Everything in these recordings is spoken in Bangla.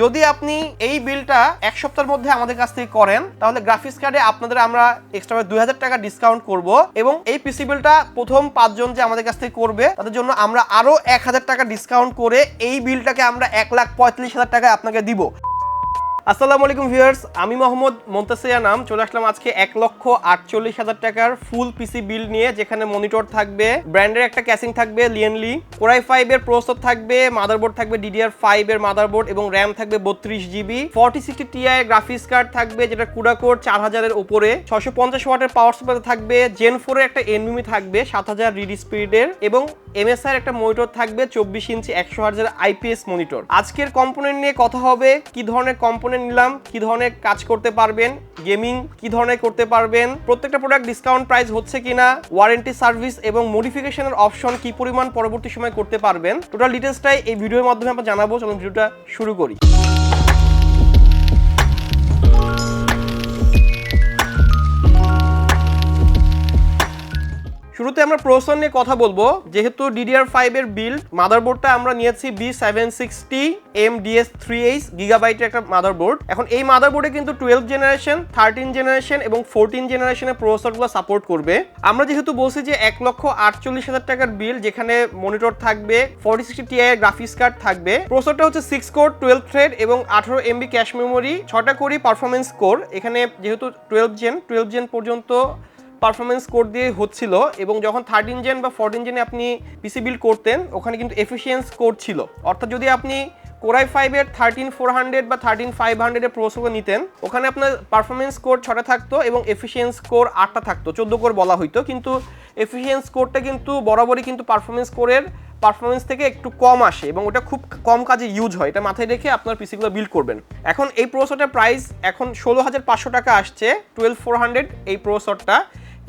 যদি আপনি এই বিলটা এক সপ্তাহের মধ্যে আমাদের কাছ থেকে করেন, তাহলে গ্রাফিক্স কার্ডে আপনাদের আমরা এক্সট্রা দুই হাজার টাকা ডিসকাউন্ট করব এবং এই পিসি বিলটা প্রথম পাঁচজন যে আমাদের কাছ থেকে করবে, তাদের জন্য আমরা আরও এক হাজার টাকা ডিসকাউন্ট করে এই বিলটাকে আমরা এক লাখ পঁয়তাল্লিশ হাজার টাকায় আপনাকে দিব। আসসালামু আলাইকুম ভিউয়ার্স, আমি মোহাম্মদ মন্তাসিয়া নাম চলে আসলাম আজকে এক লক্ষ আটচল্লিশ হাজার টাকার ফুল পিসি বিল নিয়ে, যেখানে মনিটর থাকবে ব্র্যান্ডের একটা ক্যাসিং থাকবে Lian Li core i five এর প্রসেসর থাকবে মাদারবোর্ড থাকবে ডিডিআর ফাইভ এর মাদারবোর্ড এবং র্যাম থাকবে বত্রিশ GB forty sixty Ti graphics card থাকবে, যেটা কুডা কোড চার হাজারের উপরে ছশো পঞ্চাশ ওয়াটের পাওয়ার সাপ্লাই থাকবে জেন ফোরের একটা এনভিমি থাকবে, সাত হাজার রিড স্পিডের এবং এমএসআই একটা মনিটর থাকবে, চব্বিশ ইঞ্চি একশো হাজার আইপিএস মনিটর আজকের কম্পোনেন্ট নিয়ে কথা হবে, কি ধরনের কম্পোনেন্ট নিলাম, কি ধরনের কাজ করতে পারবেন গেমিং কি ধরনের করতে পারবেন, প্রত্যেকটা প্রোডাক্ট ডিসকাউন্ট প্রাইস হচ্ছে কিনা ওয়ারেন্টি সার্ভিস এবং মডিফিকেশনের অপশন কি পরিমাণ পরবর্তী সময় করতে পারবেন। টোটাল ডিটেলসটাই এই ভিডিওর মাধ্যমে আমরা জানাব, চলুন ভিডিওটা শুরু করি। শুরুতে আমরা প্রসেসর নিয়ে কথা বলব। যেহেতু ডিডিআর ফাইভ এর বিল্ড মাদারবোর্ডটা আমরা নিয়েছি B seven sixty M DS three H গিগাবাইটের একটা মাদারবোর্ড এখন এই মাদারবোর্ডে কিন্তু টুয়েলভ জেনারেশন থার্টিন জেনারেশন এবং ফোরটিন জেনারেশনের প্রসেসরগুলো সাপোর্ট করবে। আমরা যেহেতু বলছি যে এক লক্ষ আটচল্লিশ হাজার টাকার বিল যেখানে মনিটর থাকবে forty sixty Ti graphics card থাকবে। প্রসেসরটা হচ্ছে সিক্স কোর টুয়েলভ থ্রেড এবং আঠারো এমবি ক্যাশ মেমোরি ছটা কোরই পারফরমেন্স কোর এখানে যেহেতু টুয়েলভ জেন টুয়েলভ জেন পর্যন্ত পারফরমেন্স কোড দিয়ে হচ্ছিল এবং যখন থার্টিন জেন বা ফোরটিন জেনে আপনি পিসি বিল্ড করতেন, ওখানে কিন্তু এফিসিয়েন্স কোড ছিল। অর্থাৎ যদি আপনি কোরাই ফাইভের থার্টিন ফোর হান্ড্রেড বা থার্টিন ফাইভ হান্ড্রেডের প্রসেসর নিতেন, ওখানে আপনার পারফরমেন্স কোড ছটা থাকতো এবং এফিসিয়েন্স কোর আটটা থাকতো। চোদ্দ কোর বলা হইতো, কিন্তু এফিসিয়েন্স কোডটা কিন্তু বরাবরই কিন্তু পারফরমেন্স কোরের পারফরমেন্স থেকে একটু কম আসে এবং ওটা খুব কম কাজে ইউজ হয়। এটা মাথায় রেখে আপনার পিসিগুলো বিল্ড করবেন। এখন এই প্রসেসরটার প্রাইস এখন ষোলো হাজার পাঁচশো টাকা আসছে টুয়েলভ ফোর হান্ড্রেড এই প্রসেসরটা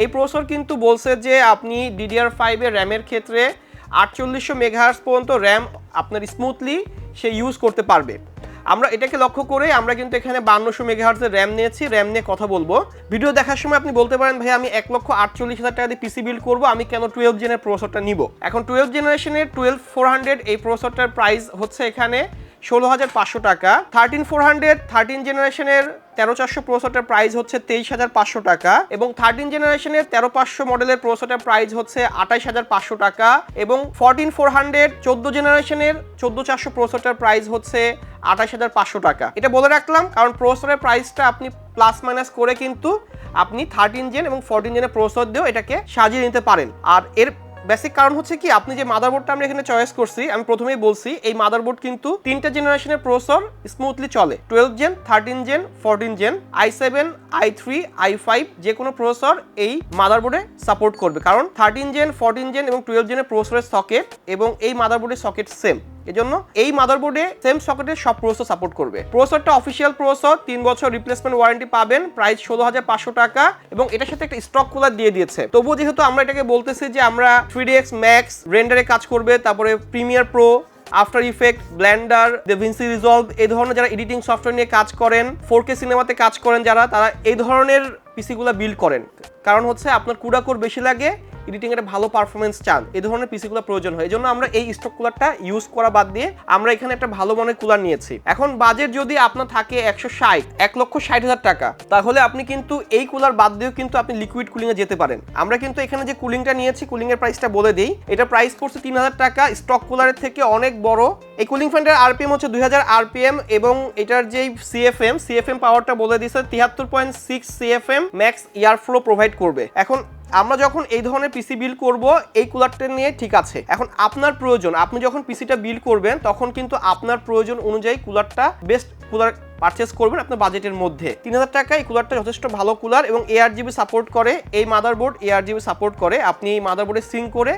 এই প্রসেসর কিন্তু বলছে যে আপনি ডিডিআর ফাইভের র্যামের ক্ষেত্রে আটচল্লিশশো মেগাহার্স পর্যন্ত র্যাম আপনার স্মুথলি সে ইউজ করতে পারবে। আমরা এটাকে লক্ষ্য করে আমরা কিন্তু এখানে বান্নশো মেগাহার্সের র্যাম নিয়েছি র্যাম নিয়ে কথা বলব। ভিডিও দেখার সময় আপনি বলতে পারেন ভাই আমি এক লক্ষ আটচল্লিশ হাজার টাকা দিয়ে পিসি বিল্ড করব, আমি কেন টুয়েলভ জেনের প্রসেসরটা নিব? এখন টুয়েলভ জেনারেশনের টুয়েলভ ফোর হান্ড্রেড এই প্রসেসরটার প্রাইস হচ্ছে এখানে ষোলো হাজার পাঁচশো টাকা। থার্টিন ফোর হান্ড্রেড থার্টিন জেনারেশনের তেরো চারশো প্রসেসরটার প্রাইস হচ্ছে তেইশ হাজার পাঁচশো টাকা এবং থার্টিন জেনারেশনের তেরো পাঁচশো মডেলের প্রসেসরটার প্রাইস হচ্ছে আঠাইশ হাজার পাঁচশো টাকা এবং ফোরটিন ফোর হান্ড্রেড চোদ্দ জেনারেশনের চোদ্দ চারশো প্রসেসরটার প্রাইস হচ্ছে আঠাশ হাজার পাঁচশো টাকা। এটা বলে রাখলাম, কারণ প্রসেসরের প্রাইসটা আপনি প্লাস মাইনাস করে কিন্তু আপনি থার্টিন জেন এবং ফোরটিন জেনের প্রসেসর দিয়েও এটাকে সাজিয়ে নিতে পারেন। আর এর বেসিক কারণ হচ্ছে কি, আপনি যে মাদারবোর্ডটা আমরা এখানে চয়েস করছি, আমি প্রথমেই বলছি, এই মাদারবোর্ড কিন্তু তিনটা জেনারেশনের প্রসর স্মুথলি চলে। Twelve gen thirteen gen fourteen gen i seven i three i five যে কোনো প্রসর এই মাদারবোর্ডে সাপোর্ট করবে। কারণ থার্টিন জেন ফোরটিন জেন এবং টুয়েলভ জেনের প্রসরের সকেট এবং এই মাদারবোর্ডের সকেট সেম এজন্য এই মাদারবোর্ডে সেম সকেটের সব প্রসেসর সাপোর্ট করবে। প্রসেসরটা অফিসিয়াল প্রসেসর তিন বছর রিপ্লেসমেন্ট ওয়ারেন্টি পাবেন প্রাইস ষোলো হাজার পাঁচশো টাকা এবং এটার সাথে একটা স্টক কুলার দিয়ে দিয়েছে। তবুও যেহেতু আমরা এটাকে বলতেছি যে আমরা থ্রি এক্স ম্যাক্স রেন্ডারে কাজ করবে, তারপরে Premiere Pro After Effect Blender Vinci Resolve এই ধরনের যারা এডিটিং সফটওয়্যার নিয়ে কাজ করেন ফোর কে সিনেমাতে কাজ করেন যারা, তারা এই ধরনের পিসিগুলো বিল্ড করেন। কারণ হচ্ছে আপনার কুড়া কোর বেশি লাগে এডিটিং এর ভালো পারফরমেন্স চান, এই ধরনের পিসি পিসিগুলো প্রয়োজন হয়। এই জন্য আমরা এই স্টক কুলারটা ইউজ করা বাদ দিয়ে আমরা এখানে একটা ভালো মানের কুলার নিয়েছি। এখন বাজেট যদি আপনার থাকে একশো ষাট, এক লক্ষ ষাট হাজার টাকা, তাহলে আপনি কিন্তু এই কুলার বাদ দিয়েও কিন্তু আপনি লিকুইড কুলিং এ যেতে পারেন। আমরা কিন্তু এখানে যে কুলিংটা নিয়েছি কুলিং এর প্রাইসটা বলে দিই। এটা প্রাইস পড়ছে তিন হাজার টাকা স্টক কুলারের থেকে অনেক বড়। এই কুলিং ফ্যানটার আরপিএম হচ্ছে দুই হাজার আরপিএম এবং এটার যেই সিএফএম সিএফএম পাওয়ারটা বলে দিচ্ছে তিয়াত্তর point six CFM max air flow provide করবে। এখন আমরা যখন এই ধরনের পিসি বিল করব, এই কুলারটা নিয়ে ঠিক আছে। এখন আপনার প্রয়োজন, আপনি যখন পিসিটা বিল করবেন, তখন কিন্তু আপনার প্রয়োজন অনুযায়ী কুলারটা বেস্ট কুলার পারচেস করবেন আপনার বাজেটের মধ্যে। তিন হাজার টাকা এই কুলারটা যথেষ্ট ভালো কুলার এবং এআর জিবি সাপোর্ট করে, এই মাদারবোর্ড এআর জিবি সাপোর্ট করে, আপনি এই মাদারবোর্ডে সিং করে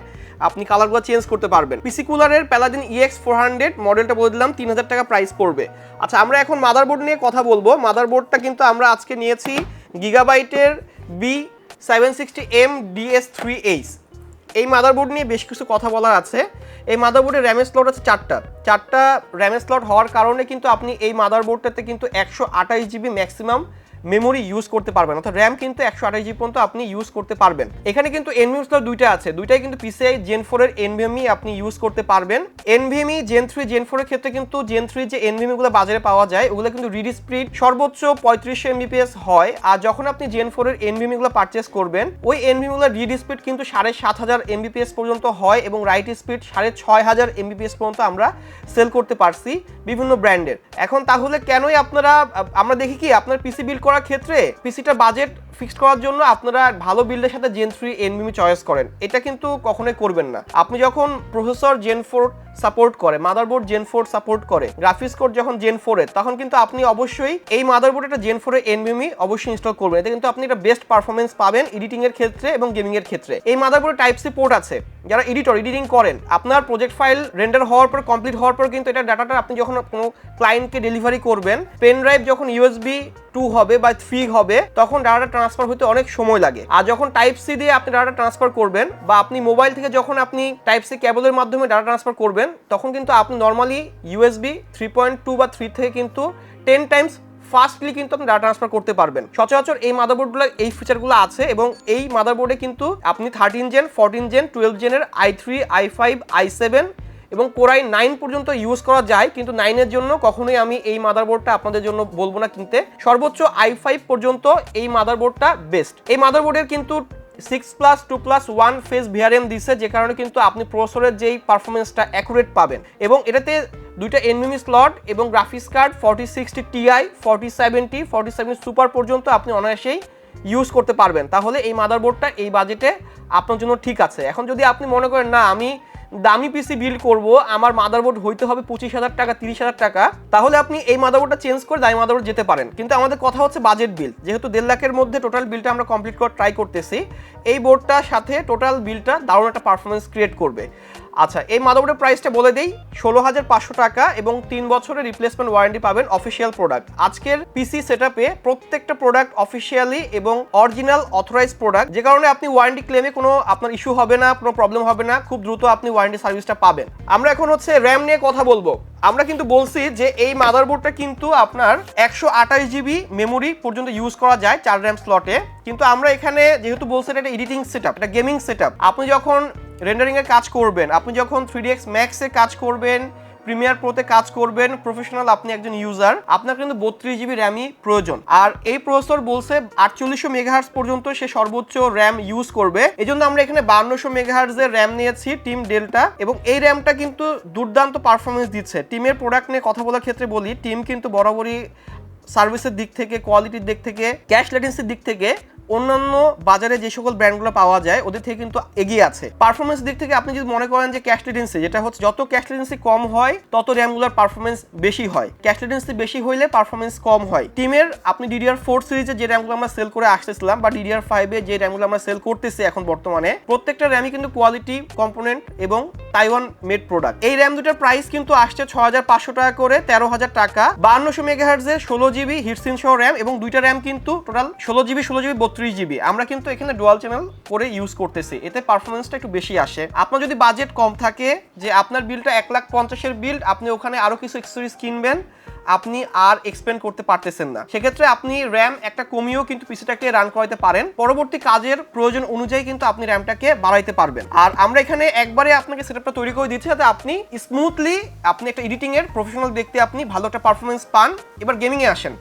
আপনি কালারগুলো চেঞ্জ করতে পারবেন। পিসি কুলারের প্যালাদিন ইএক্স ফোর হান্ড্রেড মডেলটা বলে দিলাম, তিন হাজার টাকা প্রাইস পড়বে। আচ্ছা আমরা এখন মাদারবোর্ড নিয়ে কথা বলব। মাদারবোর্ডটা কিন্তু আমরা আজকে নিয়েছি গিগাবাইটের B seven sixty M DS three H. এই মাদারবোর্ড নিয়ে বেশ কিছু কথা বলার আছে। এই মাদারবোর্ডের র্যামের স্লট আছে চারটা। চারটা র্যামের স্লট হওয়ার কারণে কিন্তু আপনি এই মাদারবোর্ডটাতে কিন্তু একশো আঠাশ জিবি ম্যাক্সিমাম মেমোরি ইউজ করতে পারবেন। অর্থাৎ র্যাম কিন্তু একশো আঠাশ জিবি পর্যন্ত আপনি ইউজ করতে পারবেন। এখানে কিন্তু এনভিএম স্লট দুইটা আছে। দুইটাই কিন্তু পিসিআই জেন ফোর এর এনভিএমই আপনি ইউজ করতে পারবেন। NVMe gen three gen four এর ক্ষেত্রে কিন্তু জেন থ্রি যে এনভিএমগুলো বাজারে পাওয়া যায়, ওগুলো কিন্তু রিড স্পিড সর্বোচ্চ পঁয়ত্রিশশো এমবিপিএস হয়। আর যখন আপনি জেন ফোর এর এনভিএমগুলো পারচেস করবেন, ওই এনভিএমগুলো রিড স্পিড কিন্তু সাড়ে সাত হাজার এমবিপিএস পর্যন্ত হয় এবং রাইট স্পিড সাড়ে ছয় হাজার এমবিপিএস পর্যন্ত আমরা সেল করতে পারছি বিভিন্ন ব্র্যান্ডের এখন তাহলে কেনই আপনারা আমরা দেখি কি আপনার পিসি বিল্ড করার ক্ষেত্রে পিসিটা বাজেট ফিক্সড করার জন্য আপনারা ভালো বিল্ডের সাথে জেন থ্রি এনভিমি চয়েস করেন। এটা কিন্তু কখনোই করবেন না। আপনি যখন প্রসেসর জেন ফোর সাপোর্ট করে মাদারবোর্ড জেন ফোর সাপোর্ট করে গ্রাফিক্স কোড যখন জেন ফোরের তখন কিন্তু আপনি অবশ্যই এই মাদারবোর্ড একটা জেন ফোরের এনভিমি অবশ্যই ইনস্টল করবেন। এতে কিন্তু আপনি একটা বেস্ট পারফরমেন্স পাবেন এডিটিং এর ক্ষেত্রে এবং গেমিং এর ক্ষেত্রে। এই মাদারবোর্ডে টাইপ সি পোর্ট আছে। যারা এডিটর এডিটিং করেন, আপনার প্রজেক্ট ফাইল রেন্ডার হওয়ার পর কমপ্লিট হওয়ার পর কিন্তু এটা ডাটাটা আপনি যখন কোনো ক্লায়েন্টকে ডেলিভারি করবেন পেন ড্রাইভ যখন ইউএসবি টু হবে বা থ্রি হবে, তখন ডাটা ট্রান্সফার হতে অনেক সময় লাগে। আর যখন টাইপ সি দিয়ে আপনি ডাটা ট্রান্সফার করবেন বা আপনি মোবাইল থেকে যখন আপনি টাইপ সি কেবলের মাধ্যমে ডাটা ট্রান্সফার করবেন তখন কিন্তু আপনি normally USB three point two বা থ্রি থেকে কিন্তু টেন টাইমস ফাস্টলি কিন্তু আপনি ডাটা ট্রান্সফার করতে পারবেন। সচরাচর এই মাদারবোর্ডগুলো এই ফিচারগুলো আছে এবং এই মাদারবোর্ডে কিন্তু আপনি thirteen gen fourteen gen twelve জেনের i three i five i seven এবং কোরাই নাইন পর্যন্ত ইউজ করা যায়, কিন্তু নাইনের জন্য কখনোই আমি এই মাদারবোর্ডটা আপনাদের জন্য বলব না কিনতে। সর্বোচ্চ আই ফাইভ পর্যন্ত এই মাদারবোর্ডটা বেস্ট এই মাদারবোর্ডের কিন্তু six plus two plus one phase VRM দিচ্ছে যে কারণে কিন্তু আপনি প্রসরের যেই পারফরমেন্সটা অ্যাকুরেট পাবেন। এবং এটাতে দুইটা এনমিমি স্লট এবং graphics card forty sixty Ti forty seventy forty seven super পর্যন্ত আপনি অনায়াসেই ইউজ করতে পারবেন। তাহলে এই মাদারবোর্ডটা এই বাজেটে আপনার জন্য ঠিক আছে। এখন যদি আপনি মনে করেন, না, আমি দামি পিসি বিল্ড করব, আমার মাদারবোর্ড হইতে হবে পঁচিশ হাজার টাকা, তিরিশ হাজার টাকা, তাহলে আপনি এই মাদারবোর্ডটা চেঞ্জ করে দামি মাদারবোর্ড যেতে পারেন। কিন্তু আমাদের কথা হচ্ছে বাজেট বিল যেহেতু দেড় লাখের মধ্যে টোটাল বিলটা আমরা কমপ্লিট করার ট্রাই করতেছি, এই বোর্ডটার সাথে টোটাল বিলটা দারুণ একটা পারফরমেন্স ক্রিয়েট করবে। আচ্ছা এই মাদারবোর্ডের প্রাইসটা বলে দেই, ষোলো হাজার পাঁচশো টাকা এবং তিন বছরের রিপ্লেসমেন্ট ওয়ারেন্টি পাবেন অফিসিয়াল প্রোডাক্ট আজকের পিসি সেট প্রত্যেকটা প্রোডাক্ট অফিসিয়ালি এবং অরিজিনাল অথরাইজ প্রোডাক্ট যে কারণে আপনি ওয়ারেন্টি ক্লেমে কোনো আপনার ইস্যু হবে না, কোনো প্রবলেম হবে না, খুব দ্রুত আপনি ওয়ারেন্টি সার্ভিসটা পাবেন। আমরা এখন হচ্ছে র্যাম নিয়ে কথা বলব। আমরা কিন্তু বলছি যে এই মাদারবোর্ডটা কিন্তু আপনার একশো আঠাশ জিবি মেমোরি পর্যন্ত ইউজ করা যায় চার র্যাম স্লটে কিন্তু আমরা এখানে যেহেতু বলছি এটা এডিটিং সেট এটা গেমিং সেট আপনি যখন রেন্ডারিং এর কাজ করবেন। আপনি যখন থ্রি এক্স ম্যাক্সে কাজ করবেন প্রিমিয়ার প্রোতে কাজ করবেন প্রফেশনাল আপনি একজন ইউজার আপনার কিন্তু বত্রিশ জিবি র্যামই প্রয়োজন। আর এই প্রসেসর বলছে আটচল্লিশশো মেগাহার্স পর্যন্ত সে সর্বোচ্চ র্যাম ইউজ করবে। এই জন্য আমরা এখানে বান্নশো মেগাহার্সের র্যাম নিয়েছি টিম ডেল্টা এবং এই র্যামটা কিন্তু দুর্দান্ত পারফরমেন্স দিচ্ছে। টিমের প্রোডাক্ট নিয়ে কথা বলার ক্ষেত্রে বলি টিম কিন্তু বরাবরই সার্ভিসের দিক থেকে কোয়ালিটির দিক থেকে ক্যাশ লেটেন্সির দিক থেকে অন্যান্য বাজারে যে সকল ব্র্যান্ডগুলো পাওয়া যায়, ওদের থেকে কিন্তু এগিয়ে আছে। পারফরমেন্স দিক থেকে আপনি যদি মনে করেন যে ক্যাশ লেটেন্সি যেটা হচ্ছে যত ক্যাশ লেটেন্সি কম হয়, তত র্যামগুলোর পারফরমেন্স বেশি হয়। ক্যাশ লেটেন্সি বেশি হইলে পারফরমেন্স কম হয়। টিমের আপনি ডিডিআর ফোর সিরিজে যে র্যামগুলো আমরা সেল করে আসতেছিলাম বা ডিডিআর ফাইভে যে র্যামগুলো আমরা সেল করতেছি এখন বর্তমানে, প্রত্যেকটা র্যামই কিন্তু কোয়ালিটি কম্পোনেন্ট এবং তাইওয়ান মেড প্রোডাক্ট এই র্যাম দুটার প্রাইস কিন্তু আসছে ছ হাজার পাঁচশো টাকা করে তেরো হাজার টাকা। বান্নশো মেগাহার্জের ষোলো জিবি হিটসিন সহ র্যাম এবং দুইটা র্যাম কিন্তু টোটাল ষোলো জিবি ষোলো জিবি বত্রিশ জিবি আমরা কিন্তু এখানে ডুয়াল চ্যানেল করে ইউজ করতেছি। এতে পারফরমেন্সটা একটু বেশি আসে। আপনার যদি বাজেট কম থাকে, যে আপনার বিলটা এক লাখ পঞ্চাশের বিল আপনি ওখানে আরও কিছু এক্সেসরিজ কিনবেন, আপনি আর এক্সপেন্ড করতে পারতেছেন না। সেক্ষেত্রে আপনি র্যাম একটা কমিয়েও কিন্তু পিসিটাকে রান করাতে পারেন। পরবর্তী কাজের প্রয়োজন অনুযায়ী কিন্তু আপনি র্যামটাকে বাড়াইতে পারবেন। আর আমরা এখানে একবারে আপনাকে সেটআপটা তৈরি করে দিচ্ছি যাতে আপনি স্মুথলি আপনি একটা এডিটিং এর প্রফেশনাল দেখতে আপনি ভালো একটা পারফরমেন্স পান। এবার গেমিংয়ে আসেন।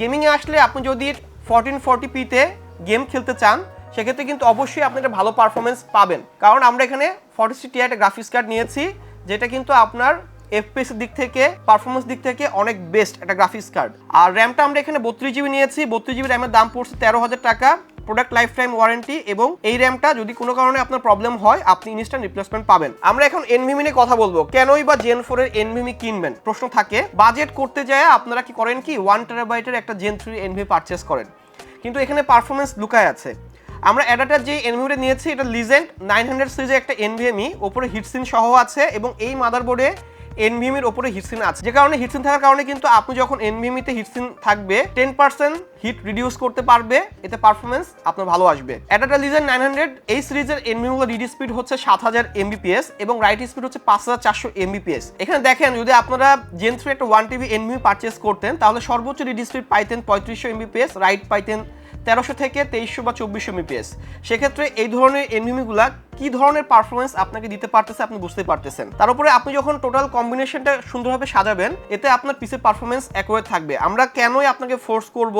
গেমিংয়ে আসলে আপনি যদি ফোরটিন ফোরটি পিতে গেম খেলতে চান, সেক্ষেত্রে কিন্তু অবশ্যই আপনি একটা ভালো পারফরমেন্স পাবেন। কারণ আমরা এখানে ফর্টি সিটি একটা গ্রাফিক্স কার্ড নিয়েছি, যেটা কিন্তু আপনার এফপিএস দিক থেকে পারফরমেন্স দিক থেকে অনেক বেস্ট একটা গ্রাফিক্স কার্ড আর র্যামটা আমরা এখানে বত্রিশ জিবি নিয়েছি, বত্রিশ জিবি র্যামের দাম পড়ছে তেরো হাজার টাকা প্রোডাক্ট লাইফ টাইম ওয়ারেন্টি এবং এই র্যামটা যদি কোনো কারণে আপনার প্রবলেম হয়, আপনি ইনস্ট্যান্ট রিপ্লেসমেন্ট পাবেন। আমরা এখন এনভিমি নিয়ে কথা বলব। কেনই বা জেন ফোর এর এনভিমি কিনবেন? প্রশ্ন থাকে বাজেট করতে যায় আপনারা কি করেন কি ওয়ান টেরাবাইটের একটা জেন থ্রি এনভি পারচেস করেন। কিন্তু এখানে পারফরমেন্স লুকায় আছে। আমরা অ্যাডাটার যে এনভিএমটা নিয়েছি, এটা লিজেন্ড নাইন হান্ড্রেড সিরিজের একটা এনভিএমই ওপরে হিটসিন সহ আছে এবং এই মাদারবোর্ডে এনভিএমির ওপরে হিটসিন আছে। যে কারণে হিটসিন থাকার কারণে কিন্তু আপনি যখন এনভিএমিতে হিটসিন থাকবে টেন পার্সেন্ট হিট রিডিউস করতে পারবে, এতে পারফরমেন্স আপনার ভালো আসবে। অ্যাডাটা লিজেন নাইন হান্ড্রেড এই সিরিজের এনভিএমগুলো রিডি স্পিড হচ্ছে সাত হাজার এমবিপিএস এবং রাইট স্পিড হচ্ছে পাঁচ হাজার চারশো এমবিপিএস এখানে দেখেন, যদি আপনারা জেন থ্রি একটা ওয়ান টিভি এনভিএমি পারচেস করতেন, তাহলে সর্বোচ্চ রিডি স্পিড পাইতেন পঁয়ত্রিশশো এমবিপিএস রাইট পাইতেন তেরোশো থেকে তেইশশো বা চব্বিশশো এমবিপিএস সেক্ষেত্রে এই ধরনের এনভিমিগুলা কি ধরনের পারফরমেন্স আপনাকে দিতে পারতেছে আপনি বুঝতে পারতেছেন। তার উপরে আপনি যখন টোটাল কম্বিনেশনটা সুন্দরভাবে সাজাবেন, এতে আপনার পিসের পারফরমেন্স অ্যাকুরেট থাকবে। আমরা কেনই আপনাকে ফোর্স করব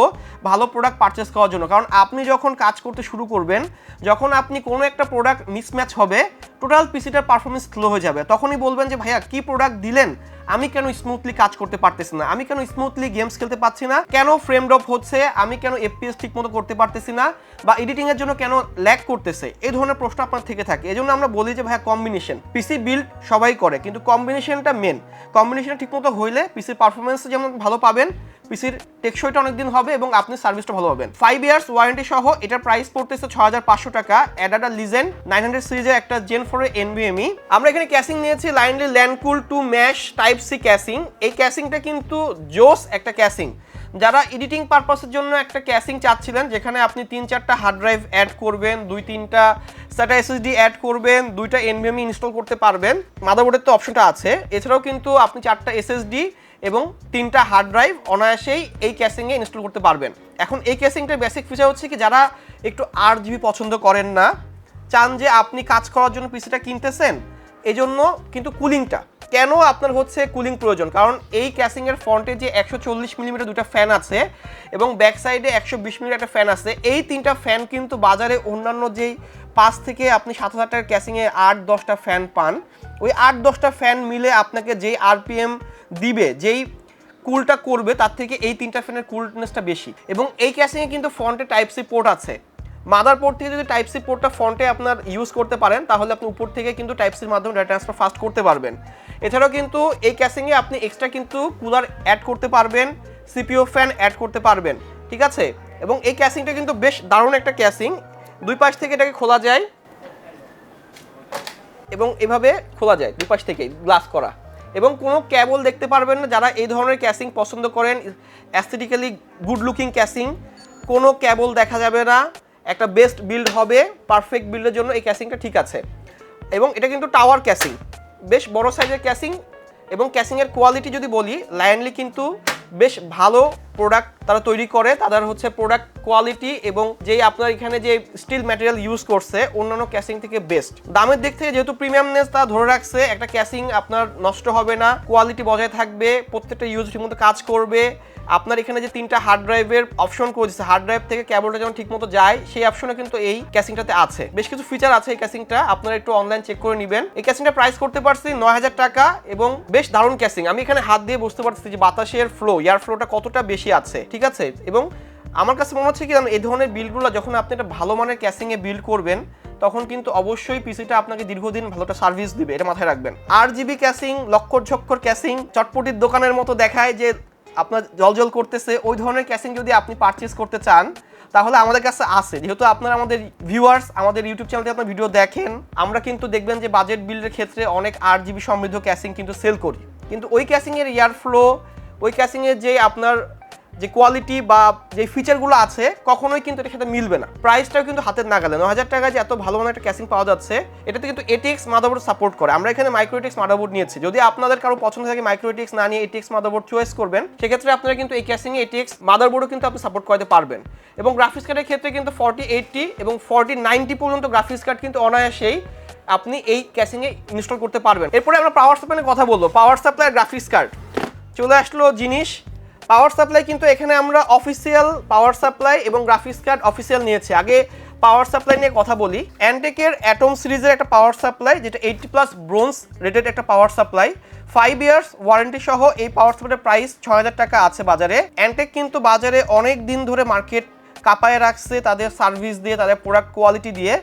ভালো প্রোডাক্ট পারচেস করার জন্য? কারণ আপনি যখন কাজ করতে শুরু করবেন, যখন আপনি কোনো একটা প্রোডাক্ট মিসম্যাচ হবে টোটাল পিসিটার পারফরমেন্স স্লো হয়ে যাবে। তখনই বলবেন যে, ভাইয়া, কি প্রোডাক্ট দিলেন? আমি কেন স্মুথলি কাজ করতে পারতেছি না? আমি কেন স্মুথলি গেমস খেলতে পারছি না? কেন ফ্রেম ড্রপ হচ্ছে? আমি কেন এফপিএস ঠিক মতো করতে পারতেছি না? বা এডিটিংয়ের জন্য কেন ল্যাক করতেছে? এই ধরনের প্রশ্ন আপনার থেকে থাকে। এই জন্য আমরা বলি যে, ভাইয়া কম্বিনেশন পিসি বিল্ড সবাই করে, কিন্তু কম্বিনেশনটা মেন কম্বিনেশন ঠিকমতো হইলে পিসির পারফরমেন্স যেমন ভালো পাবেন পিসির টেকসইটা অনেকদিন হবে এবং আপনি সার্ভিসটা ভালো পাবেন। ফাইভ ইয়ার্স ওয়ারেন্টি সহ এটার প্রাইস পড়তেছে ছ হাজার পাঁচশো টাকা। অ্যাডাডা লিজেন্ড নাইন হান্ড্রেড সিরিজের একটা জেন ফোরের এনভিএমই আমরা এখানে ক্যাসিং নিয়েছি Lian Li Lancool two mesh type C casing এই ক্যাসিংটা কিন্তু জোস একটা ক্যাসিং যারা এডিটিং পারপাসের জন্য একটা ক্যাসিং চাচ্ছিলেন, যেখানে আপনি তিন চারটা হার্ড ড্রাইভ অ্যাড করবেন, দুই তিনটা স্যাটা এসএসডি অ্যাড করবেন, দুইটা এনভিএমই ইনস্টল করতে পারবেন। মাদারবোর্ডের তো অপশনটা আছে। এছাড়াও কিন্তু আপনি চারটা এসএসডি এবং তিনটা হার্ড ড্রাইভ অনায়াসেই এই ক্যাসিংয়ে ইনস্টল করতে পারবেন। এখন এই ক্যাসিংটার বেসিক ফিচার হচ্ছে কি, যারা একটু আট জিবি পছন্দ করেন না, চান যে আপনি কাজ করার জন্য পিসিটা কিনতেছেন, এজন্য কিন্তু কুলিংটা কেন আপনার হচ্ছে কুলিং প্রয়োজন? কারণ এই ক্যাসিংয়ের ফ্রন্টে যে একশো চল্লিশ মিলিমিটার দুটো ফ্যান আছে এবং ব্যাক সাইডে একশো বিশ মিলিমিটার একটা ফ্যান আছে, এই তিনটা ফ্যান কিন্তু বাজারে অন্যান্য যেই পাঁচ থেকে আপনি সাত হাজার টাকার ক্যাসিংয়ে আট, দশটা ফ্যান পান। ওই আট দশটা ফ্যান মিলে আপনাকে যেই আরপিএম দিবে, যেই কুলটা করবে, তার থেকে এই তিনটা ফ্যানের কুলনেসটা বেশি। এবং এই ক্যাসিংয়ে কিন্তু ফ্রন্টে টাইপ সি পোর্ট আছে। মাদার পোর্ট থেকে যদি টাইপ সি পোর্টটা ফ্রন্টে আপনার ইউজ করতে পারেন, তাহলে আপনি উপর থেকে কিন্তু টাইপ সির মাধ্যমে ডাটা ট্রান্সফার ফাস্ট করতে পারবেন। এছাড়াও কিন্তু এই ক্যাসিংয়ে আপনি এক্সট্রা কিন্তু কুলার অ্যাড করতে পারবেন সিপিও ফ্যান অ্যাড করতে পারবেন। ঠিক আছে? এবং এই ক্যাসিংটা কিন্তু বেশ দারুণ একটা ক্যাসিং দুই পাশ থেকে এটাকে খোলা যায়। এবং এভাবে খোলা যায় দুই পাশ থেকে গ্লাস করা। এবং কোনো ক্যাবল দেখতে পারবেন না যারা এই ধরনের ক্যাসিং পছন্দ করেন অ্যাস্থেটিক্যালি গুড লুকিং ক্যাসিং। কোনো ক্যাবল দেখা যাবে না, একটা বেস্ট বিল্ড হবে পারফেক্ট বিল্ডের জন্য এই ক্যাসিংটা ঠিক আছে। এবং এটা কিন্তু টাওয়ার ক্যাসিং, বেশ বড় সাইজের ক্যাসিং। এবং ক্যাসিংয়ের কোয়ালিটি যদি বলি লায়নলি কিন্তু বেশ ভালো। প্রোডাক্ট তারা তৈরি করে, তাদের হচ্ছে প্রোডাক্ট কোয়ালিটি এবং যেই আপনার এখানে যে স্টিল ম্যাটেরিয়াল ইউজ করছে, অন্যান্য ক্যাসিং থেকে বেস্ট দামের দিক থেকে যেহেতু প্রিমিয়ামনেস তারা ধরে রাখছে, একটা ক্যাসিং আপনার নষ্ট হবে না কোয়ালিটি বজায় থাকবে, প্রত্যেকটা ইউজ ঠিকমতো কাজ করবে। আপনার এখানে যে তিনটা হার্ড ড্রাইভের অপশন করে দিচ্ছে হার্ড ড্রাইভ থেকে কেবলটা যেমন ঠিকমতো যায়, সেই অপশনে কিন্তু এই ক্যাসিংটাতে আছে। বেশ কিছু ফিচার আছে এই ক্যাসিংটা আপনারা একটু অনলাইন চেক করে নেবেন। এই ক্যাসিংটা প্রাইস করতে পারছি নয় হাজার টাকা এবং বেশ দারুণ ক্যাসিং আমি এখানে হাত দিয়ে বুঝতে পারছি যে বাতাসের ফ্লো এয়ার ফ্লোটা কতটা বেশি আছে, ঠিক আছে? এবং আমার কাছে মনে হচ্ছে কি এই ধরনের বিলগুলো যখন আপনি একটা ভালো মানের ক্যাসিংয়ে বিল্ড করবেন, তখন কিন্তু অবশ্যই পিসিটা আপনাকে দীর্ঘদিন ভালোটা সার্ভিস দিবে, এটা মাথায় রাখবেন। আর জিবি ক্যাশিং লক্ষর ঝক্কর ক্যাসিং চটপটির দোকানের মতো দেখায় যে আপনার জলজল করতেছে, ওই ধরনের ক্যাশিং যদি আপনি পারচেস করতে চান, তাহলে আমাদের কাছে আছে। যেহেতু আপনারা আমাদের ভিউয়ার্স আমাদের ইউটিউব চ্যানেলে আপনার ভিডিও দেখেন, আমরা কিন্তু দেখবেন যে বাজেট বিল্ডের ক্ষেত্রে অনেক আট জিবি সমৃদ্ধ ক্যাসিং কিন্তু সেল করি। কিন্তু ওই ক্যাসিংয়ের এয়ার ফ্লো ওই ক্যাসিংয়ের যে আপনার যে কোয়ালিটি বা যে ফিচারগুলো আছে, কখনোই কিন্তু এটার সাথে মিলবে না। প্রাইসটাও কিন্তু হাতের নাগালে। নয় হাজার টাকায় যে এত ভালো মানের একটা ক্যাসিং পাওয়া যাচ্ছে, এটাতে কিন্তু এটিএক্স মাদারবোর্ড সাপোর্ট করে। আমরা এখানে মাইক্রোটিক্স মাদারবোর্ড নিয়েছি। যদি আপনাদের কারও পছন্দ থাকে মাইক্রোটিক্স না নিয়ে এটিএক্স মাদারবোর্ড চয়েস করবেন, সেক্ষেত্রে আপনারা কিন্তু এই ক্যাসিং এটিএক্স মাদারবোর্ডও কিন্তু আপনি সাপোর্ট করতে পারবেন। এবং গ্রাফিক্স কার্ডের ক্ষেত্রে কিন্তু ফর্টি এইটটি এবং ফর্টি নাইনটি পর্যন্ত গ্রাফিক্স কার্ড কিন্তু অনায়াসেই আপনি এই ক্যাসিংয়ে ইনস্টল করতে পারবেন। এরপরে আমরা পাওয়ার সাপ্লাই কথা বলব। পাওয়ার সাপ্লাই গ্রাফিক্স কার্ড চলে আসলো জিনিস। পাওয়ার সাপ্লাই কিন্তু এখানে আমরা অফিসিয়াল পাওয়ার সাপ্লাই এবং গ্রাফিক্স কার্ড অফিসিয়াল নিয়েছি। আগে পাওয়ার সাপ্লাই নিয়ে কথা বলি। অ্যান্টেকের অ্যাটম সিরিজের একটা পাওয়ার সাপ্লাই, যেটা এইটটি প্লাস ব্রোঞ্জ রেটেড একটা power supply. Five years warranty সহ এই পাওয়ার সাপ্লাইয়ের প্রাইস ছয় হাজার টাকা আছে বাজারে। অ্যান্টেক কিন্তু বাজারে অনেক দিন ধরে মার্কেট কাঁপায় রাখছে তাদের সার্ভিস দিয়ে, তাদের প্রোডাক্ট কোয়ালিটি দিয়ে।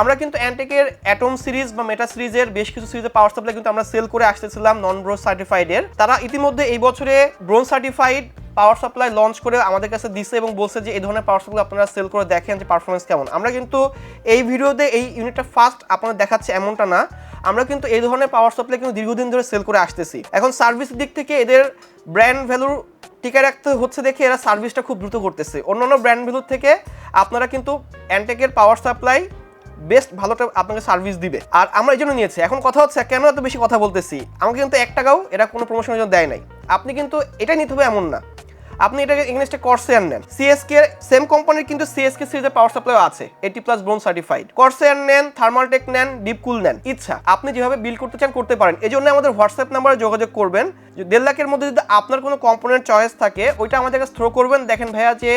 আমরা কিন্তু অ্যান্টেকের অ্যাটম সিরিজ বা মেটা সিরিজের বেশ কিছু সিরিজের পাওয়ার সাপ্লাই কিন্তু আমরা সেল করে আসতেছিলাম নন ব্রোজ সার্টিফাইডের তারা ইতিমধ্যে এই বছরে bronze certified power supply launch করে আমাদের কাছে দিছে এবং বলছে যে, এই ধরনের পাওয়ার সাপ্লাই আপনারা সেল করে দেখেন যে পারফরমেন্স কেমন। আমরা কিন্তু এই ভিডিওতে এই ইউনিটটা ফার্স্ট আপনাদের দেখাচ্ছে এমনটা না। আমরা কিন্তু এই ধরনের পাওয়ার সাপ্লাই কিন্তু দীর্ঘদিন ধরে সেল করে আসতেছি। এখন সার্ভিস দিক থেকে এদের ব্র্যান্ড ভ্যালু টিকে রাখতে হচ্ছে দেখে এরা সার্ভিসটা খুব দ্রুত করতেছে। অন্যান্য ব্র্যান্ড ভ্যালুর থেকে আপনারা কিন্তু অ্যান্টেকের পাওয়ার সাপ্লাই বেস্ট ভালোটা আপনাকে সার্ভিস দিবে। আর আমরা এই জন্য নিয়েছি। এখন কথা হচ্ছে কেন এত বেশি কথা বলতেছি? আমাকে কিন্তু এক টাকাও এরা কোনো প্রমোশনের জন্য দেয় নাই। আপনি কিন্তু এটাই নিতে হবে এমন না। আপনি এটাকে ইংলিশটা কর্সেয়ার নেন। সিএসকে সেম কোম্পানির কিন্তু সিএসকে সিরিজের পাওয়ার সাপ্লাই আছে। Eighty plus bronze certified Corsair নেন থার্মালটেক নেন ডিপকুল নেন। ইচ্ছা, আপনি যেভাবে বিল করতে চান করতে পারেন। এই জন্য আমাদের হোয়াটসঅ্যাপ নাম্বারে যোগাযোগ করবেন। দেড় লাখের মধ্যে যদি আপনার কোনো কম্পোনেন্ট চয়েস থাকে, ওইটা আমাদের কাছে থ্রো করবেন। দেখেন ভাইয়া যে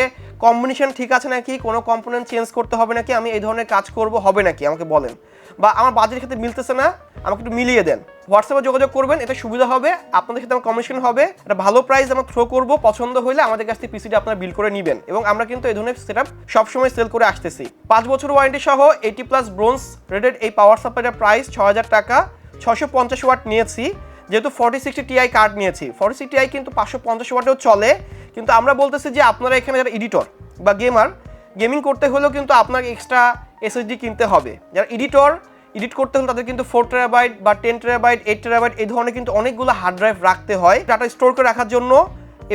কম্বিনেশন ঠিক আছে নাকি? কোনো কম্পোনেন্ট চেঞ্জ করতে হবে নাকি? আমি এই ধরনের কাজ করব, হবে নাকি? আমাকে বলেন। বা আমার বাজেটের ক্ষেত্রে মিলতেছে না, আমাকে একটু মিলিয়ে দেন। হোয়াটসঅ্যাপে যোগাযোগ করবেন এটা সুবিধা হবে, আপনাদের সাথে আমার কমিশন হবে এটা ভালো প্রাইস আমরা থ্রো করব, পছন্দ হলে আমাদের কাছ থেকে পিসিটা আপনারা বিল করে নেবেন। এবং আমরা কিন্তু এই ধরনের সেট আপ সবসময় সেল করে আসতেছি। পাঁচ বছর ওয়ারেন্টি সহ এইটি প্লাস ব্রোঞ্জ রেটেড এই পাওয়ার সাপ্লাইটার প্রাইস ছ হাজার টাকা ছশো পঞ্চাশ ওয়াট নিয়েছি। যেহেতু ফর্টি সিক্সটি টিআই কার্ড নিয়েছি ফর্টি সিক্সটি টিআই কিন্তু পাঁচশো পঞ্চাশ ওয়াটেও চলে। কিন্তু আমরা বলতেছি যে আপনারা এখানে যারা এডিটর বা গেমার গেমিং করতে হলেও কিন্তু আপনাকে এক্সট্রা এসএসডি কিনতে হবে। যারা এডিটর এডিট করতে হলে তাদের কিন্তু ফোর টেরাবাইট বা টেন টেরাবাইট এইট টেরাবাইট এই ধরনের কিন্তু অনেকগুলো হার্ড ড্রাইভ রাখতে হয় ডাটা স্টোর করে রাখার জন্য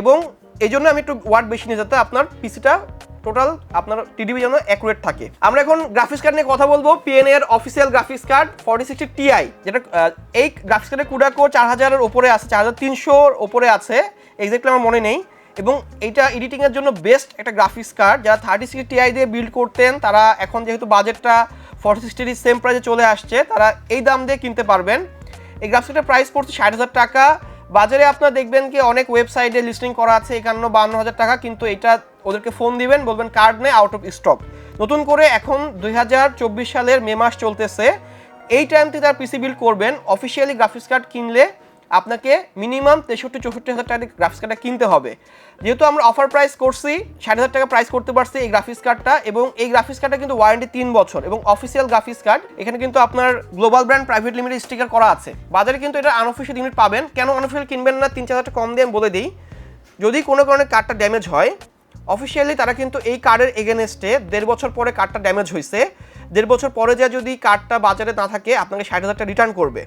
এবং এই জন্য আমি একটু ওয়ার্ড বেশি নিয়ে যাতে আপনার পিসিটা টোটাল আপনার টিডিবি যেন অ্যাকুরেট থাকে। আমরা এখন গ্রাফিক্স কার্ড নিয়ে কথা বলব। পিএন এর official graphics card forty sixty Ti যেটা এই গ্রাফিক্স কার্ডের কুডাকো চার হাজারের ওপরে আছে, চার হাজার তিনশোর ওপরে আছে। এক্স্যাক্টলি আমার মনে নেই। এবং এইটা এডিটিংয়ের জন্য বেস্ট একটা গ্রাফিক্স কার্ড যারা থার্টি সিক্স টিআই দিয়ে বিল্ড করতেন, তারা এখন যেহেতু বাজেটটা ফর্টি সিক্সটি সেম প্রাইসে চলে আসছে, তারা এই দাম দিয়ে কিনতে পারবেন। এই গ্রাফিক্সটার প্রাইস পড়ছে ষাট হাজার টাকা। বাজারে আপনারা দেখবেন কি অনেক ওয়েবসাইটে লিস্টিং করা আছে, একান্ন, বান্ন হাজার টাকা, কিন্তু এটা ওদেরকে ফোন দিবেন, বলবেন কার্ড নেই আউট অফ স্টক নতুন করে এখন দুই হাজার চব্বিশ সালের মে মাস চলতেছে। এই টাইমতে তার পিসি বিল্ড করবেন। অফিসিয়ালি গ্রাফিক্স কার্ড কিনলে আপনাকে মিনিমাম তেষট্টি, চৌষট্টি হাজার টাকা দিয়ে গ্রাফিক্স কার্ডটা কিনতে হবে। যেহেতু আমরা অফার প্রাইস করছি, ষাট হাজার টাকা প্রাইস করতে পারছি এই গ্রাফিক্স কার্ডটা এবং এই গ্রাফিক্স কার্ডটা কিন্তু ওয়ারেন্টি তিন বছর এবং অফিসিয়াল গ্রাফিক্স কার্ড এখানে কিন্তু আপনার global brand private limited sticker করা আছে। বাজারে কিন্তু এটা আনঅফিসিয়াল ইউনিট পাবেন। কেন আনঅফিসিয়াল কিনবেন না? তিন, চার হাজার কম দিয়ে আমি বলে দিই। যদি কোনো কারণে কার্ডটা ড্যামেজ হয় অফিসিয়ালি তারা কিন্তু এই কার্ডের এগেনস্টে দেড় বছর পরে কার্ডটা ড্যামেজ হয়েছে দেড় বছর পরে যা যদি কার্ডটা বাজারে না থাকে, আপনাকে ষাট হাজার টাকা রিটার্ন করবে।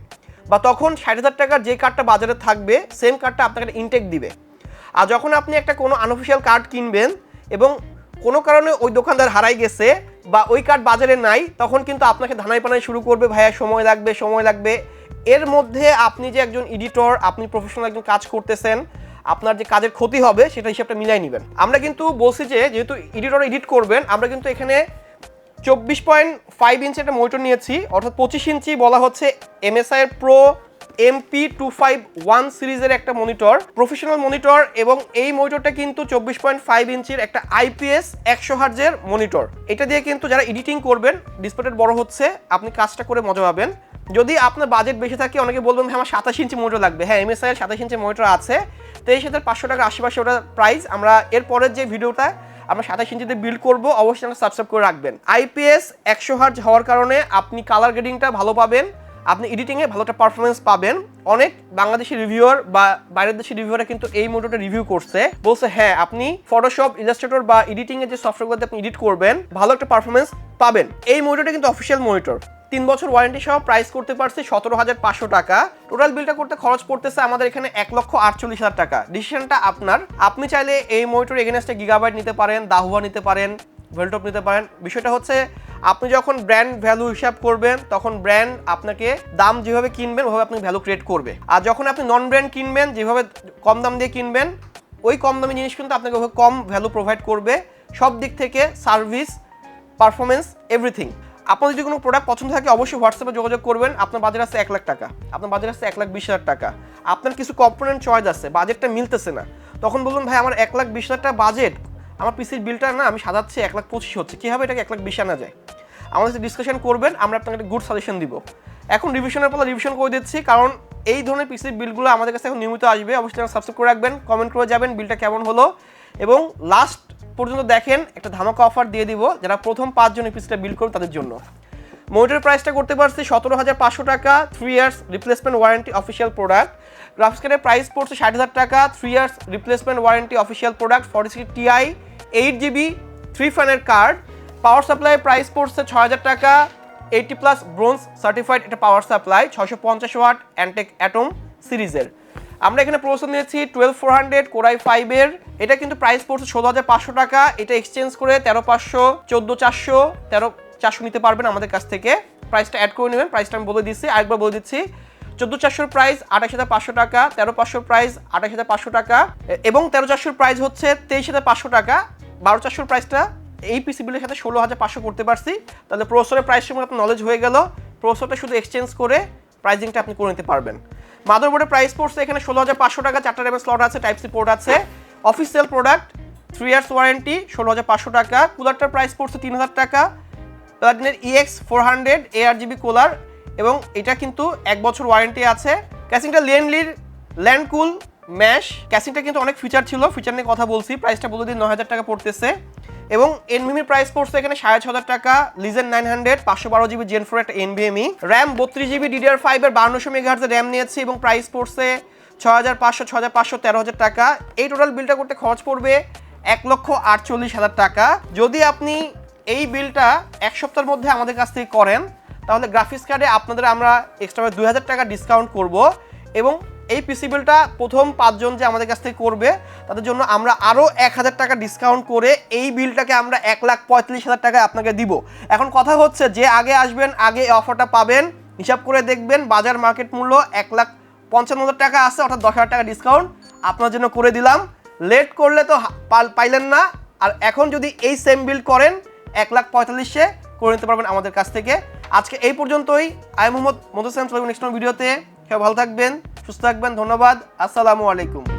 বা তখন ষাট হাজার টাকার যে কার্ডটা বাজারে থাকবে সেম কার্ডটা আপনাকে ইনটেক দিবে। আর যখন আপনি একটা কোনো আনঅফিসিয়াল কার্ড কিনবেন এবং কোনো কারণে ওই দোকানদার হারাই গেছে বা ওই কার্ড বাজারে নাই, তখন কিন্তু আপনাকে ধানাই পানাই শুরু করবে, ভাইয়া, সময় লাগবে সময় লাগবে। এর মধ্যে আপনি যে একজন এডিটর আপনি প্রফেশনাল একজন কাজ করতেছেন, আপনার যে কাজের ক্ষতি হবে, সেটা হিসাবটা মিলাই নেবেন। আমরা কিন্তু বলছি যে, যেহেতু এডিটর এডিট করবেন, আমরা কিন্তু এখানে চব্বিশ পয়েন্ট ফাইভ ইঞ্চি একটা মনিটর নিয়েছি, অর্থাৎ পঁচিশ ইঞ্চি বলা হচ্ছে এমএসআই এর pro MP two five one সিরিজের একটা মনিটর প্রফেশনাল মনিটর এবং এই মনিটরটা কিন্তু চব্বিশ পয়েন্ট ফাইভ ইঞ্চির একটা আইপিএস একশো হার্জের মনিটর এটা দিয়ে কিন্তু যারা এডিটিং করবেন ডিসপ্লেটা বড় হচ্ছে, আপনি কাজটা করে মজা পাবেন। যদি আপনার বাজেট বেশি থাকে, অনেকে বলবেন হ্যাঁ আমার সাতাশ ইঞ্চি মনিটর লাগবে। হ্যাঁ এমএসআই এর সাতাশ ইঞ্চি মনিটর আছে। তেইশ হাজার পাঁচশো টাকার আশেপাশে ওটা প্রাইস আমরা এরপরের যে ভিডিওটা আমরা সাতাশ ইঞ্চিতে বিল্ড করব, অবশ্যই আমরা সাবস্ক্রাইব করে রাখবেন। আইপিএস একশো হার্জ হওয়ার কারণে আপনি কালার গ্রেডিংটা ভালো পাবেন, আপনি এডিটিংয়ে ভালো একটা পারফরমেন্স পাবেন। অনেক বাংলাদেশি রিভিউর বা বাইরের দেশের রিভিউরা কিন্তু এই মোটরটা রিভিউ করছে। বলছে হ্যাঁ আপনি ফটোশপ ইলাস্ট্রেটর বা এডিটিং এর যে সফটওয়্যারগুলোতে আপনি এডিট করবেন, ভালো একটা পারফরমেন্স পাবেন। এই মনিটরটা কিন্তু অফিসিয়াল মনিটর তিন বছর ওয়ারেন্টি সহ প্রাইস করতে পারছি সতেরো হাজার পাঁচশো টাকা। টোটাল বিলটা করতে খরচ পড়তেছে আমাদের এখানে এক লক্ষ আটচল্লিশ হাজার টাকা। ডিসিশনটা আপনার। আপনি চাইলে এই মনিটর এগেনস্টে গিগাবাইট নিতে পারেন, দাহুয়া নিতে পারেন ভেলটপ নিতে পারেন। বিষয়টা হচ্ছে, আপনি যখন ব্র্যান্ড ভ্যালু হিসাব করবেন, তখন ব্র্যান্ড আপনাকে দাম যেভাবে কিনবেন, ওভাবে আপনি ভ্যালু ক্রিয়েট করবে। আর যখন আপনি নন ব্র্যান্ড কিনবেন, যেভাবে কম দাম দিয়ে কিনবেন, ওই কম দামি জিনিস কিন্তু আপনাকে ওভাবে কম ভ্যালু প্রোভাইড করবে। সব দিক থেকে সার্ভিস পারফরমেন্স এভরিথিং আপনার যদি কোনো প্রোডাক্ট পছন্দ থাকে, অবশ্যই হোয়াটসঅ্যাপে যোগাযোগ করবেন। আপনার বাজার আছে এক লাখ টাকা। আপনার বাজার আছে এক লাখ বিশ হাজার টাকা। আপনার কিছু কম্পোনেন্ট চয়েস আছে বাজেটটা মিলতেছে না। তখন বলুন, ভাই, আমার এক লাখ বিশ হাজার টাকা বাজেট আমার পিসির বিলটা না, আমি সাজাচ্ছি, এক লাখ পঁচিশ হচ্ছে। কীভাবে এটাকে এক লাখ বিশ আনা যায়? আমাদের সাথে ডিসকাশন করবেন, আমরা আপনাকে একটা গুড সাজেশন দিব। এখন রিভিশনের পর রিভিশন করে দিচ্ছি, কারণ এই ধরনের পিসির বিলগুলো আমাদের কাছে এখন নিয়মিত আসবে। অবশ্যই সাবস্ক্রাইব করে রাখবেন কমেন্ট করে যাবেন বিলটা কেমন হলো। এবং লাস্ট পর্যন্ত দেখেন, একটা ধামাকা অফার দিয়ে দিব, যারা প্রথম পাঁচজন পিসিটা বিল করবে তাদের জন্য। মনিটর প্রাইসটা করতে পারছি সতেরো হাজার পাঁচশো টাকা three years replacement warranty official product graphics কার্ডের প্রাইস পড়ছে ষাট হাজার টাকা three years replacement warranty official product forty six Ti eight GB three ফ্যানের কার্ড পাওয়ার সাপ্লাই প্রাইস পড়ছে ছয় হাজার টাকা এইটি প্লাস ব্রোঞ্জ সার্টিফাইড এটা পাওয়ার সাপ্লাই ছশো পঞ্চাশ ওয়াট অ্যান্টেক অ্যাটম সিরিজের আমরা এখানে প্রসেসর নিয়েছি টুয়েলভ ফোর হান্ড্রেড কোরাই ফাইভের এটা কিন্তু প্রাইস পড়ছে ষোলো হাজার পাঁচশো টাকা। এটা এক্সচেঞ্জ করে তেরো পাঁচশো, চোদ্দ চারশো, তেরো চারশো নিতে পারবেন আমাদের কাছ থেকে। প্রাইসটা অ্যাড করে নেবেন প্রাইসটা আমি বলে দিচ্ছি। আরেকবার বলে দিচ্ছি, চোদ্দ চারশোর প্রাইস আঠাশ হাজার পাঁচশো টাকা, তেরো পাঁচশোর প্রাইস আঠাশ হাজার পাঁচশো টাকা এবং তেরো চারশোর প্রাইস হচ্ছে তেইশ হাজার পাঁচশো টাকা। বারো চারশোর প্রাইসটা এই পিসি বিলের সাথে ষোলো হাজার পাঁচশো করতে পারছি। তাহলে প্রসেসরের প্রাইস সম্পর্কে আপনার নলেজ হয়ে গেল। প্রসেসরটা শুধু এক্সচেঞ্জ করে প্রাইজিংটা আপনি করে নিতে পারবেন। মাদারবোর্ডের প্রাইস পড়ছে এখানে ষোলো হাজার পাঁচশো টাকা চারটা র্যামের স্লট আছে টাইপ সি পোর্ট আছে। Official product three years warranty ষোলো হাজার পাঁচশো টাকা। কুলারটার প্রাইস পড়ছে তিন হাজার টাকা। প্লাটিনের EX four hundred AR GB cooler এবং এটা কিন্তু এক বছর ওয়ারেন্টি আছে। ক্যাসিংটা লিয়েনলির ল্যান্ডকুল ম্যাশ ক্যাসিংটা কিন্তু অনেক ফিচার ছিল। ফিচার নিয়ে কথা বলছি। প্রাইসটা বলে দিন ন হাজার টাকা পড়তেছে। এবং এনভিএমির প্রাইস পড়ছে এখানে সাড়ে ছ হাজার টাকা লিজেন নাইন হান্ড্রেড পাঁচশো বারো জিবি জেন ফোর একটা এনভিএমই র্যাম বত্রিশ জিবি ডিডিআর ফাইভের বারোশো মেগাহার্জের র্যাম নিয়েছি এবং প্রাইস পড়ছে ছ হাজার পাঁচশো ছ হাজার পাঁচশো, তেরো হাজার টাকা। এই টোটাল বিলটা করতে খরচ পড়বে এক লক্ষ আটচল্লিশ হাজার টাকা। যদি আপনি এই বিলটা এক সপ্তাহের মধ্যে আমাদের কাছ থেকে করেন, তাহলে গ্রাফিক্স কার্ডে আপনাদের আমরা এক্সট্রা দুই হাজার টাকা ডিসকাউন্ট করব এবং এই পিসিবিলটা প্রথম পাঁচজন যে আমাদের কাছ থেকে করবে, তাদের জন্য আমরা আরও এক হাজার টাকা ডিসকাউন্ট করে এই বিলটাকে আমরা এক লাখ পঁয়তাল্লিশ হাজার টাকায় আপনাকে দিব। এখন কথা হচ্ছে যে আগে আসবেন, আগে অফারটা পাবেন, হিসাব করে দেখবেন, বাজার মার্কেট মূল্য এক লাখ পঞ্চান্ন হাজার টাকা আছে, অর্থাৎ দশ হাজার টাকা ডিসকাউন্ট আপনার জন্য করে দিলাম। লেট করলে তো পাইলেন না, আর এখন যদি এই সেম বিল করেন, এক লাখ পঁয়তাল্লিশে করে নিতে পারবেন আমাদের কাছ থেকে। আজকে এই পর্যন্তই। আই মোহাম্মদ মধুসেন নেক্সট ভিডিওতে সবাই ভালো থাকবেন সুস্থ থাকবেন ধন্যবাদ আসসালামু আলাইকুম।